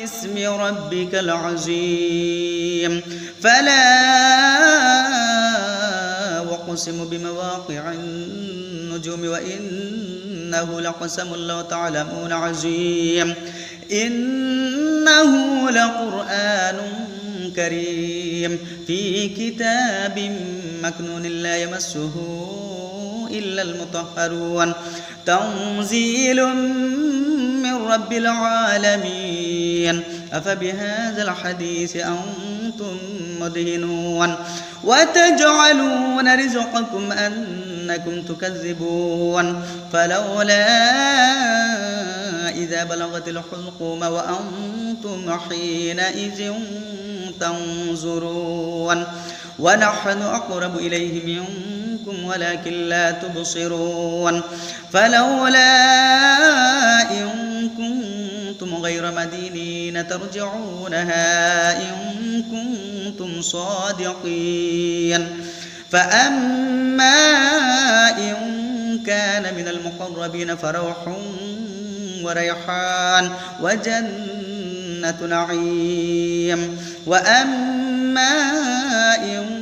باسم ربك العظيم. فلا وقسم بمواقع النجوم وإنه لقسم الله تعلمون عظيم. إنه لقرآن كريم. في كتاب مكنون لا يمسه إلا المطهرون. تنزيل من رب العالمين. أفبهذا الحديث أنتم مدهنون. وتجعلون رزقكم أنكم تكذبون. فلولا إذا بلغت الحلقوم وأنتم حينئذ تنظرون. ونحن أقرب إليه منكم ولكن لا تبصرون فلولا إن كنتم غير مدينين ترجعونها إن كنتم صادقين فأما إن كان من المقربين فروح وريحان وجنة نعيم وأما إن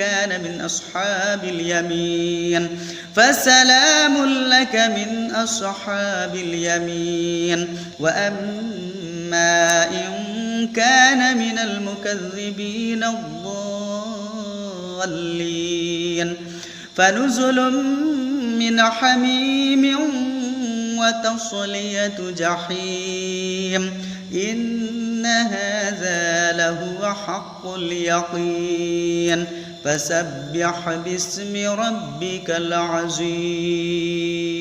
كان من أصحاب اليمين فسلام لك من أصحاب اليمين. وأما إن كان من المكذبين الضالين فنزل من حميم وتصلية جحيم. إن هذا لهو حق اليقين. فسبح باسم ربك العظيم.